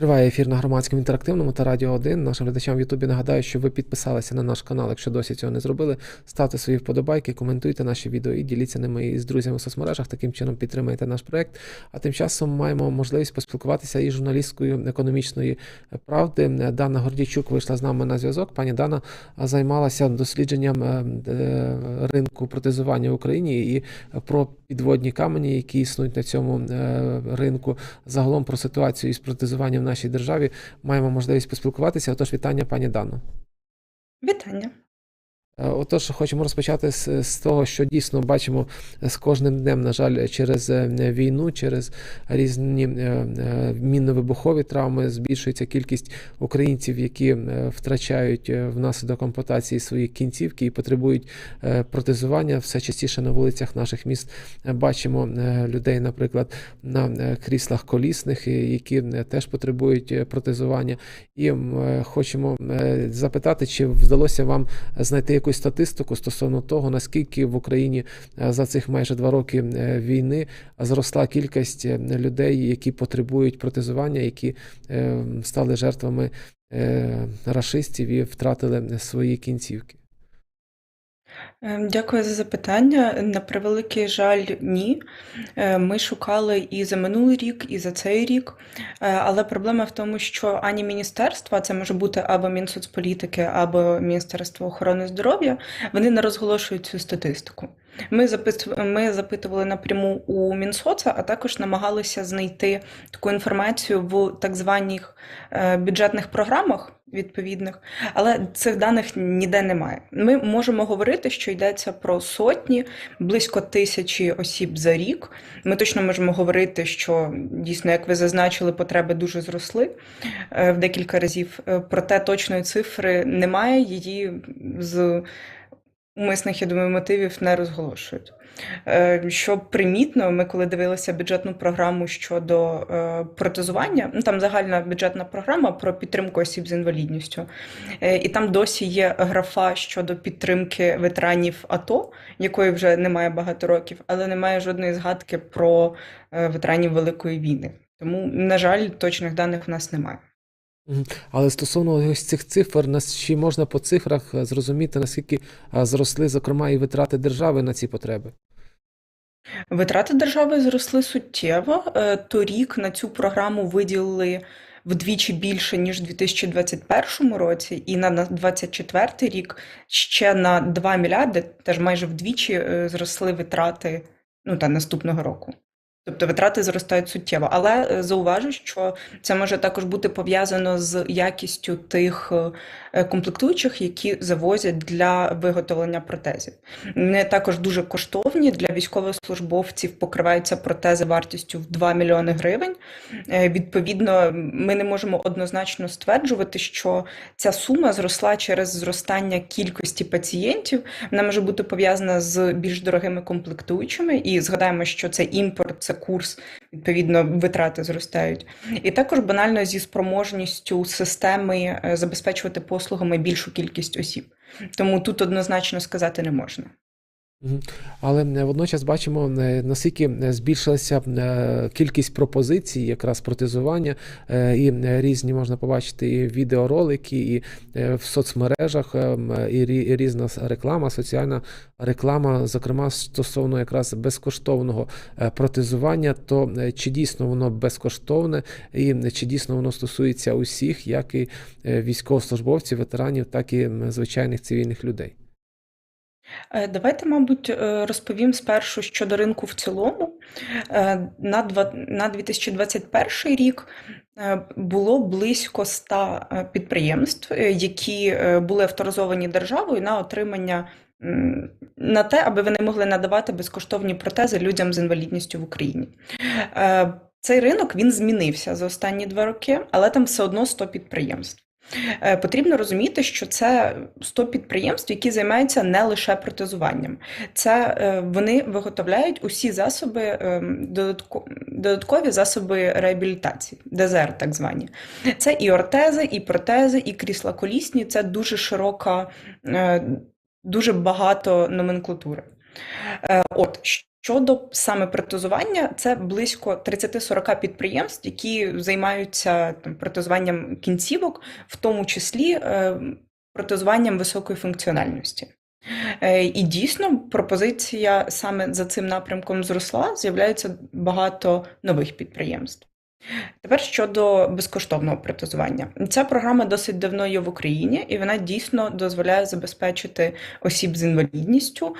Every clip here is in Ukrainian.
Триває ефір на громадському інтерактивному та Радіо 1. Нашим глядачам в Ютубі нагадаю, що ви підписалися на наш канал, якщо досі цього не зробили. Ставте свої вподобайки, коментуйте наші відео і діліться ними із друзями в соцмережах. Таким чином підтримайте наш проект. А тим часом маємо можливість поспілкуватися із журналісткою економічної правди. Дана Гордійчук вийшла з нами на зв'язок. Пані Дана займалася дослідженням е, е, ринку протезування в Україні і про підводні камені, які існують на цьому е, ринку. Загалом про ситуацію із протезуванням в нашій державі маємо можливість поспілкуватися. Отож, вітання, пані Дано. Вітання. Е, Отож, хочемо розпочати з, з того, що дійсно бачимо з кожним днем, на жаль, через е, війну, через різні е, е, мінно-вибухові травми збільшується кількість українців, які е, втрачають е, внаслідок ампутації свої кінцівки і потребують е, протезування. Все частіше на вулицях наших міст е, бачимо е, людей, наприклад, на е, кріслах колісних, е, які е, теж потребують е, протезування. І е, хочемо е, запитати, чи вдалося вам знайти якусь статистику стосовно того, наскільки в Україні е, за цих майже два роки е, війни зросла кількість е, людей, які потребують протезування, які стали жертвами рашистів і втратили свої кінцівки. Ем, Дякую за запитання. На превеликий жаль, ні. Е, Ми шукали і за минулий рік, і за цей рік. Е, Але проблема в тому, що ані міністерства, це може бути або Мінсоцполітики, або Міністерство охорони здоров'я, вони не розголошують цю статистику. Ми ми запитували напряму у Мінсоца, а також намагалися знайти таку інформацію в так званих е, бюджетних програмах відповідних, але цих даних ніде немає. Ми можемо говорити, що йдеться про сотні, близько тисячі осіб за рік. Ми точно можемо говорити, що дійсно, як ви зазначили, потреби дуже зросли е, в декілька разів. Е, Проте точної цифри немає, її з умисних, я думаю, мотивів не розголошують. Е, Що примітно, ми коли дивилися бюджетну програму щодо е, протезування, ну там загальна бюджетна програма про підтримку осіб з інвалідністю, Е, і там досі є графа щодо підтримки ветеранів АТО, якої вже немає багато років, але немає жодної згадки про ветеранів Великої війни. Тому, на жаль, точних даних в нас немає. Але стосовно ось цих цифр, нас чи можна по цифрах е, зрозуміти, наскільки е, зросли, зокрема, і витрати держави на ці потреби? Витрати держави зросли суттєво. Е, Торік на цю програму виділили вдвічі більше, ніж у 2021 році, і на 2024 рік ще на 2 мільярди, теж майже вдвічі зросли витрати ну, та наступного року. Тобто витрати зростають суттєво. Але е, зауважу, що це може також бути пов'язано з якістю тих е, комплектуючих, які завозять для виготовлення протезів. Вони також дуже коштовні для військовослужбовців покриваються протези вартістю в 2 мільйони гривень. Е, Відповідно, ми не можемо однозначно стверджувати, що ця сума зросла через зростання кількості пацієнтів. Вона може бути пов'язана з більш дорогими комплектуючими, і згадаємо, що це імпорт, це курс, відповідно, витрати зростають. І також банально зі спроможністю системи е, забезпечувати послугами більшу кількість осіб. Тому тут однозначно сказати не можна. Але е, водночас бачимо, е, наскільки е, збільшилася кількість пропозицій, якраз протезування, і різні можна побачити і відеоролики, і в соцмережах, і різна реклама, соціальна реклама, зокрема стосовно якраз безкоштовного протезування, то чи дійсно воно безкоштовне, і чи дійсно воно стосується усіх, як і військовослужбовців, ветеранів, так і звичайних цивільних людей. Е, Давайте, мабуть, е, розповім спершу щодо ринку в цілому. Е, На два- на 2021 рік було близько 100 е, підприємств, які були авторизовані державою на отримання на те, аби вони могли надавати безкоштовні протези людям з інвалідністю в Україні. Цей ринок він змінився за останні два роки, але там все одно 100 підприємств. Е, Потрібно розуміти, що це 100 підприємств, які займаються не лише протезуванням. Це е, вони виготовляють усі засоби, е, додаткові засоби реабілітації, ДЗР так звані. Це і ортези, і протези, і крісла колісні. Це дуже широка, е, дуже багато номенклатури. От Щодо саме протезування, це близько 30-40 підприємств, які займаються там, протезуванням кінцівок, в тому числі е, протезуванням високої функціональності. Е, І дійсно пропозиція саме за цим напрямком зросла, з'являється багато нових підприємств. Тепер щодо безкоштовного протезування. Ця програма досить давно є в Україні, і вона дійсно дозволяє забезпечити осіб з інвалідністю.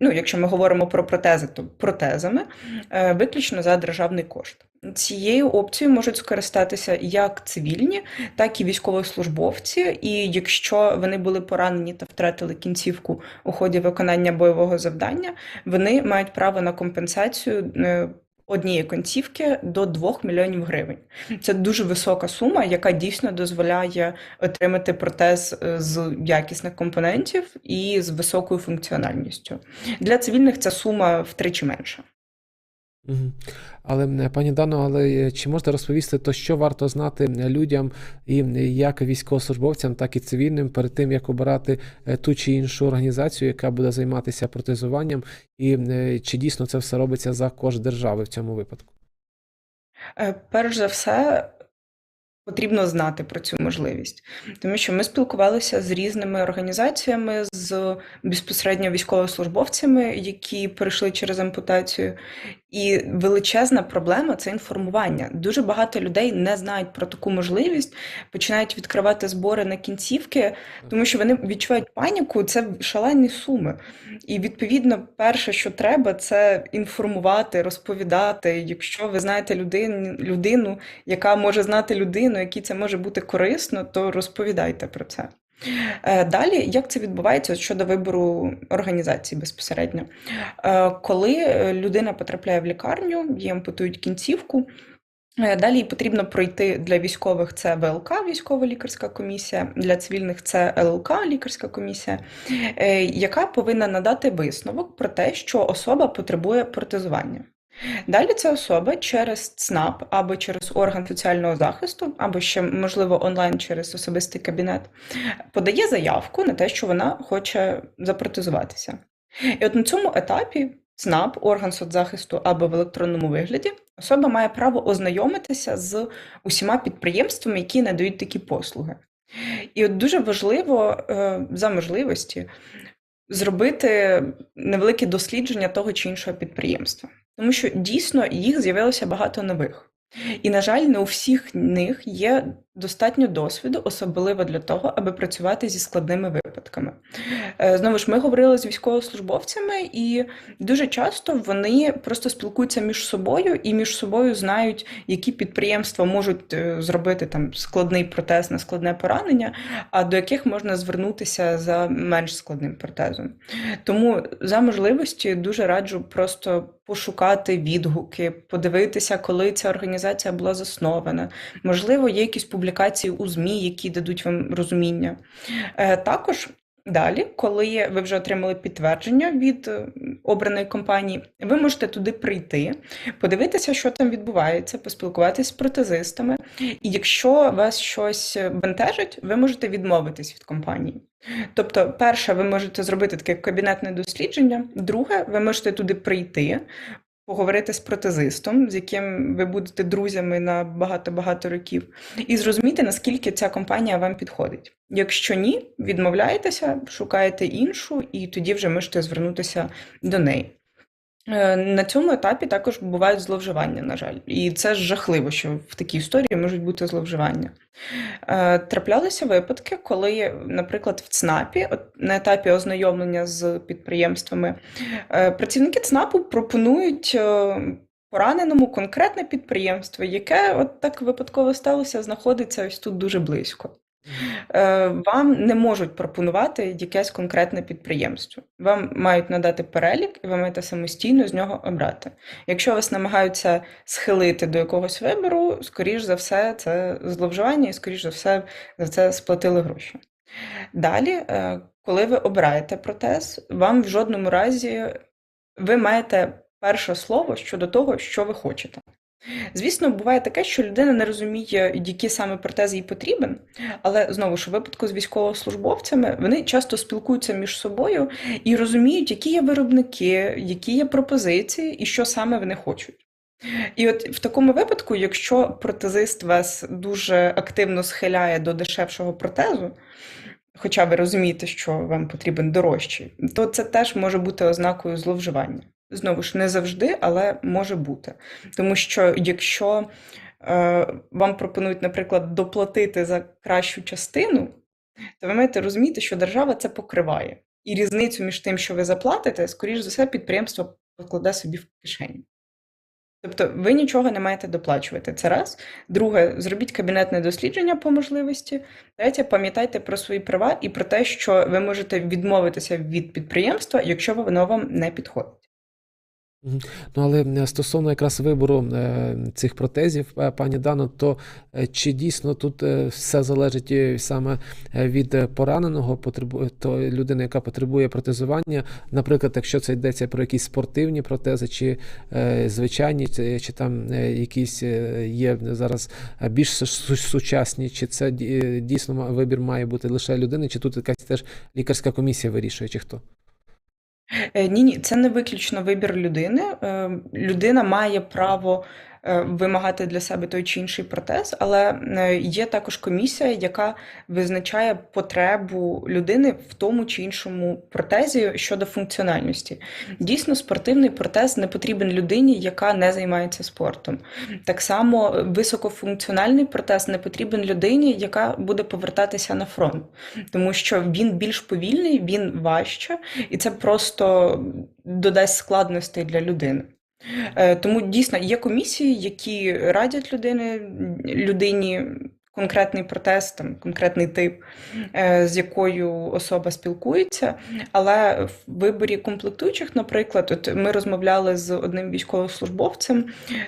Ну, якщо ми говоримо про протези, то протезами е, виключно за державний кошт. Цією опцією можуть скористатися як цивільні, так і військовослужбовці. І якщо вони були поранені та втратили кінцівку у ході виконання бойового завдання, вони мають право на компенсацію. Однієї кінцівки до 2 мільйонів гривень. Це дуже висока сума, яка дійсно дозволяє отримати протез е, з якісних компонентів і з високою функціональністю. Для цивільних ця сума втричі менша. Але пані Дано, але е, чи можете розповісти, то що варто знати людям і як військовослужбовцям, так і цивільним перед тим, як обирати е, ту чи іншу організацію, яка буде займатися протезуванням, і е, чи дійсно це все робиться за кошт держави в цьому випадку? Перш за все, потрібно знати про цю можливість, тому що ми спілкувалися з різними організаціями, з безпосередньо військовослужбовцями, які перейшли через ампутацію. І величезна проблема це інформування. Дуже багато людей не знають про таку можливість, починають відкривати збори на кінцівки, тому що вони відчувають паніку, це шалені суми. І відповідно, перше, що треба, це інформувати, розповідати. Якщо ви знаєте людину, людину, яка може знати людину, якій це може бути корисно, то розповідайте про це. Е, Далі, як це відбувається щодо вибору організації безпосередньо? Е, Коли е, людина потрапляє в лікарню, їй ампутують кінцівку. Далі потрібно пройти для військових це ВЛК, військова лікарська комісія, для цивільних це ЛЛК, лікарська комісія, яка повинна надати висновок про те, що особа потребує протезування. Далі ця особа через ЦНАП або через орган соціального захисту, або ще, можливо, онлайн через особистий кабінет, подає заявку на те, що вона хоче запротезуватися. І от на цьому етапі ЦНАП, орган соцзахисту або в електронному вигляді, особа має право ознайомитися з усіма підприємствами, які надають такі послуги. І от дуже важливо е, за можливості зробити невелике дослідження того чи іншого підприємства. Тому що дійсно їх з'явилося багато нових. І, на жаль, не у всіх них є достатньо досвіду, особливо для того, аби працювати зі складними випадками. Е, Знову ж ми говорили з військовослужбовцями, і дуже часто вони просто спілкуються між собою і між собою знають, які підприємства можуть е, зробити там складний протез на складне поранення, а до яких можна звернутися за менш складним протезом. Тому за можливості дуже раджу просто пошукати відгуки, подивитися, коли ця організація була заснована. Можливо, є якісь публікації у ЗМІ, які дадуть вам розуміння. Е, Також далі, коли ви вже отримали підтвердження від е, обраної компанії, ви можете туди прийти, подивитися, що там відбувається, поспілкуватися з протезистами. І якщо вас щось бентежить, ви можете відмовитись від компанії. Тобто, перше, ви можете зробити таке кабінетне дослідження. Друге, ви можете туди прийти, поговорити з протезистом, з яким ви будете друзями на багато-багато років, і зрозуміти, наскільки ця компанія вам підходить. Якщо ні, відмовляєтеся, шукаєте іншу, і тоді вже можете звернутися до неї. Е, На цьому етапі також бувають зловживання, на жаль, і це жахливо, що в такій історії можуть бути зловживання. Е, Траплялися випадки, коли, наприклад, в ЦНАПі, от на етапі ознайомлення з підприємствами, е, працівники ЦНАПу пропонують пораненому конкретне підприємство, яке от так випадково сталося, знаходиться ось тут дуже близько. Е, Вам не можуть пропонувати якесь конкретне підприємство. Вам мають надати перелік, і ви маєте самостійно з нього обрати. Якщо вас намагаються схилити до якогось вибору, скоріш за все, це зловживання, і скоріш за все за це сплатили гроші. Далі, е, коли ви обираєте протез, вам в жодному разі ви маєте перше слово щодо того, що ви хочете. Звісно, буває таке, що людина не розуміє, який саме протез їй потрібен, але знову ж у випадку з військовослужбовцями вони часто спілкуються між собою і розуміють, які є виробники, які є пропозиції і що саме вони хочуть. І от в такому випадку, якщо протезист вас дуже активно схиляє до дешевшого протезу, хоча ви розумієте, що вам потрібен дорожчий, то це теж може бути ознакою зловживання. Знову ж не завжди, але може бути. Тому що якщо е, вам пропонують, наприклад, доплатити за кращу частину, то ви маєте розуміти, що держава це покриває. І різницю між тим, що ви заплатите, скоріш за все, підприємство покладе собі в кишені. Тобто ви нічого не маєте доплачувати. Це раз. Друге, зробіть кабінетне дослідження по можливості. Третє, пам'ятайте про свої права і про те, що ви можете відмовитися від підприємства, якщо воно вам не підходить. Ну, але е, стосовно якраз вибору е, цих протезів, е, пані Дано, то чи дійсно тут все залежить саме від пораненого, то людини, яка потребує протезування? Наприклад, якщо це йдеться про якісь спортивні протези, чи звичайні, чи, там якісь є зараз більш сучасні, чи це дійсно вибір має бути лише людини, чи тут якась теж лікарська комісія вирішує, чи хто? Е, Ні, ні, це не виключно вибір людини. Е, Людина має право е, вимагати для себе той чи інший протез, але е, є також комісія, яка визначає потребу людини в тому чи іншому протезі щодо функціональності. Дійсно, спортивний протез не потрібен людині, яка не займається спортом. Так само е, високофункціональний протез не потрібен людині, яка буде повертатися на фронт, тому що він більш повільний, він важче, і це просто додасть складностей для людини. Е, Тому дійсно є комісії, які радять людини, людині конкретний протез, там, конкретний тип, е, з якою особа спілкується. Але в виборі комплектуючих, наприклад, от ми розмовляли з одним військовослужбовцем,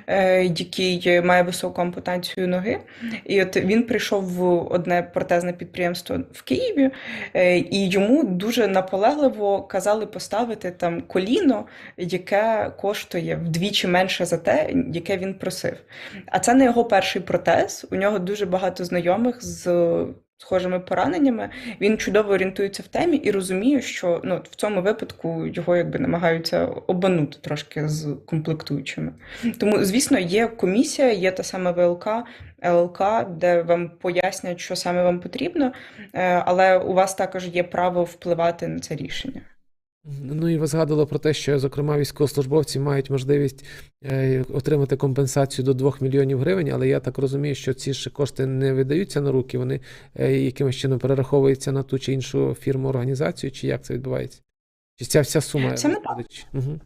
е, який має високу ампутацію ноги, і от він прийшов в одне протезне підприємство в Києві, е, і йому дуже наполегливо казали поставити там коліно, яке коштує вдвічі менше за те, яке він просив. А це не його перший протез. У нього дуже багато знайомих з схожими пораненнями. Він чудово орієнтується в темі і розуміє, що ну, в цьому випадку його якби намагаються обманути трошки з комплектуючими. Тому, звісно, є комісія, є та сама ВЛК, ЛЛК, де вам пояснять, що саме вам потрібно, е, але у вас також є право впливати на це рішення. Ну і ви згадували про те, що, зокрема, військовослужбовці мають можливість е, отримати компенсацію до 2 мільйонів гривень, але я так розумію, що ці ж кошти не видаються на руки, вони е, якимось чином перераховуються на ту чи іншу фірму організацію, чи як це відбувається? Чи ця вся сума Це не так. Угу.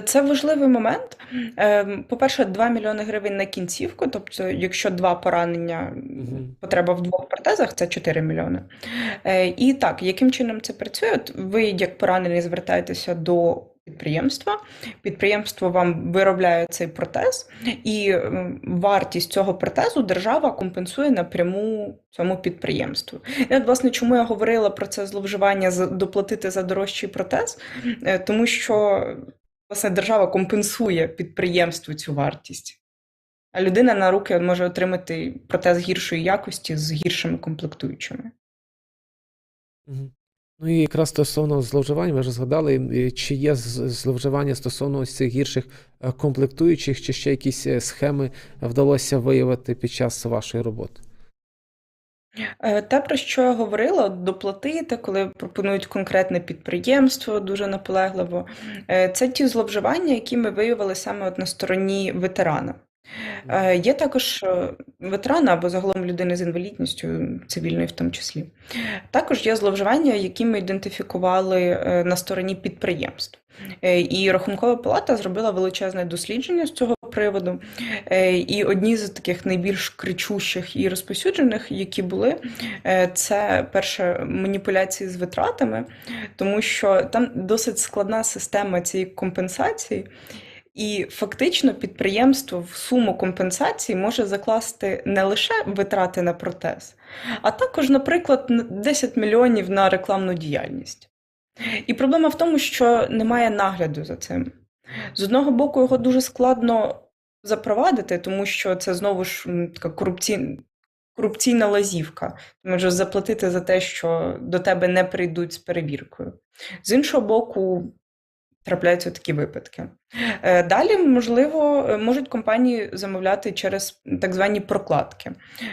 Це важливий момент. Ем, По-перше, 2 мільйони гривень на кінцівку, тобто, якщо два поранення, потреба в двох протезах, це 4 мільйони. Е, І так, яким чином це працює? От ви, як поранений, звертаєтеся до підприємства, підприємство вам виробляє цей протез, і ем, вартість цього протезу держава компенсує напряму цьому підприємству. І от, власне, чому я говорила про це зловживання доплатити за дорожчий протез, Е, тому що власне держава компенсує підприємству цю вартість. А людина на руки може отримати протез гіршої якості з гіршими комплектуючими. Ну і якраз стосовно зловживань, ви вже згадали, чи є зловживання стосовно ось цих гірших е, комплектуючих, чи ще якісь е, схеми вдалося виявити під час вашої роботи? Е, Те, про що я говорила, доплатити, коли пропонують конкретне підприємство дуже наполегливо, е, це ті зловживання, які ми виявили саме от на стороні ветерана. Е, Є також е, ветерана або загалом людини з інвалідністю, цивільної в тому числі. Також є зловживання, які ми ідентифікували е, на стороні підприємств. Е, І Рахункова палата зробила величезне дослідження з цього приводу. Е, І одні з таких найбільш кричущих і розповсюджених, які були, е, це перше маніпуляції з витратами, тому що там досить складна система цієї компенсації. І фактично підприємство в суму компенсації може закласти не лише витрати на протез, а також, наприклад, 10 мільйонів на рекламну діяльність. І проблема в тому, що немає нагляду за цим. З одного боку, його дуже складно запровадити, тому що це знову ж така корупційна. Корупційна лазівка, ти можеш заплатити за те, що до тебе не прийдуть з перевіркою. З іншого боку, трапляються такі випадки. Е, Далі, можливо, е, можуть компанії замовляти через так звані прокладки.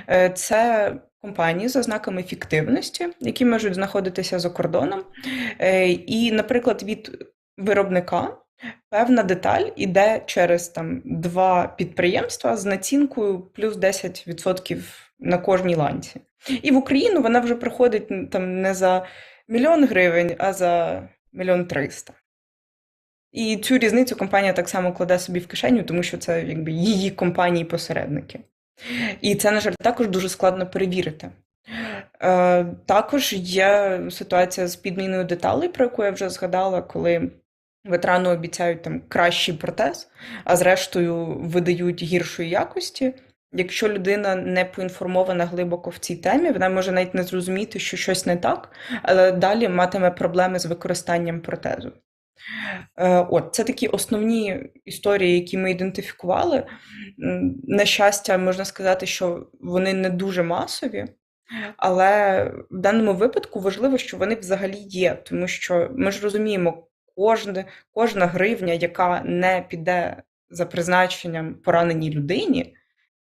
Е, Це компанії за знаками фіктивності, які можуть знаходитися за кордоном. І, наприклад, від виробника певна деталь іде через там два підприємства з націнкою плюс 10% на кожній ланці. І в Україну вона вже приходить там не за мільйон гривень, а за мільйон триста. І цю різницю компанія так само кладе собі в кишеню, тому що це якби її компанії-посередники. І це, на жаль, також дуже складно перевірити. Е, також є ситуація з підміною деталей, про яку я вже згадала, коли ветерану обіцяють там кращий протез, а зрештою видають гіршої якості. Якщо людина не поінформована глибоко в цій темі, вона може навіть не зрозуміти, що щось не так, але далі матиме проблеми з використанням протезу. Е, От, це такі основні історії, які ми ідентифікували. На щастя, можна сказати, що вони не дуже масові, але в даному випадку важливо, що вони взагалі є, тому що ми ж розуміємо, кожне, кожна гривня, яка не піде за призначенням пораненій людині,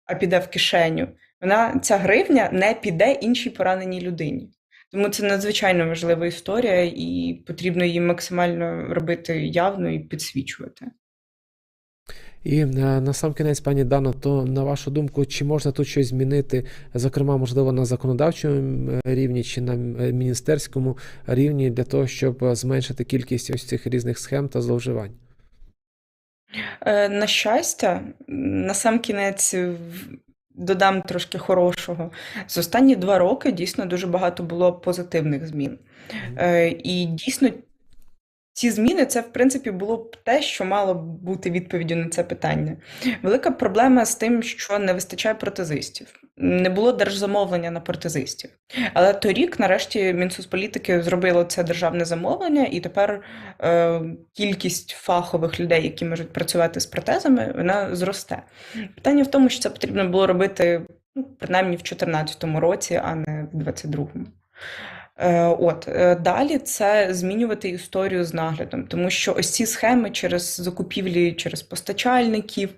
а піде в кишеню, вона ця гривня не піде іншій пораненій людині. Тому це надзвичайно важлива історія, і потрібно її максимально робити явно і підсвічувати. І е, на сам кінець, пані Дано, то на вашу думку, чи можна тут щось змінити, зокрема, можливо, на законодавчому е, рівні чи на е, міністерському рівні для того, щоб зменшити кількість ось цих різних схем та зловживань? На щастя, на сам кінець додам трошки хорошого. За останні два роки дійсно дуже багато було позитивних змін. Е, І дійсно ці зміни це, в принципі, було б те, що мало бути відповіддю на це питання. Велика проблема з тим, що не вистачає протезистів. Не було держзамовлення на протезистів. Але торік, нарешті, Мінсоцполітики зробило це державне замовлення, і тепер е, кількість фахових людей, які можуть працювати з протезами, вона зросте. Питання в тому, що це потрібно було робити ну, принаймні в 2014 році, а не в 2022. Е, От е, далі це змінювати історію з наглядом, тому що ось ці схеми через закупівлі, через постачальників,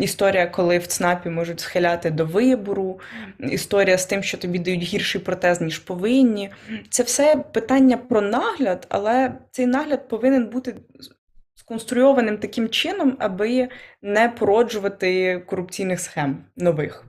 історія, коли в ЦНАПі можуть схиляти до вибору, історія з тим, що тобі дають гірший протез, ніж повинні. Це все питання про нагляд, але цей нагляд повинен бути сконструйованим таким чином, аби не породжувати корупційних схем нових.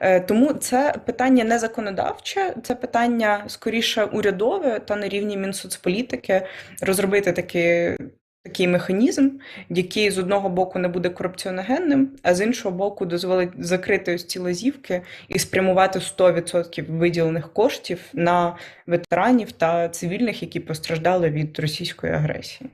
Е, Тому це питання не законодавче, це питання скоріше урядове та на рівні Мінсоцполітики розробити такі, такий механізм, який з одного боку не буде корупціоногенним, а з іншого боку дозволить закрити ось ці лазівки і спрямувати 100% виділених коштів на ветеранів та цивільних, які постраждали від російської агресії.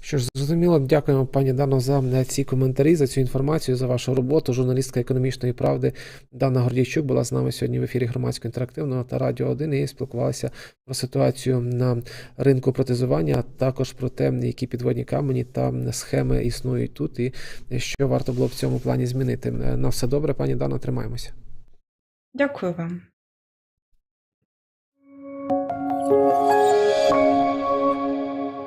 Що ж, зрозуміло, дякуємо, пані Дано, за ці коментарі, за цю інформацію, за вашу роботу. Журналістка економічної правди Дана Гордійчук була з нами сьогодні в ефірі громадського інтерактивного та Радіо 1 і спілкувалася про ситуацію на ринку протезування, а також про те, які підводні камені та схеми існують тут, і що варто було в цьому плані змінити. Е, На все добре, пані Дано, тримаємося. Дякую вам.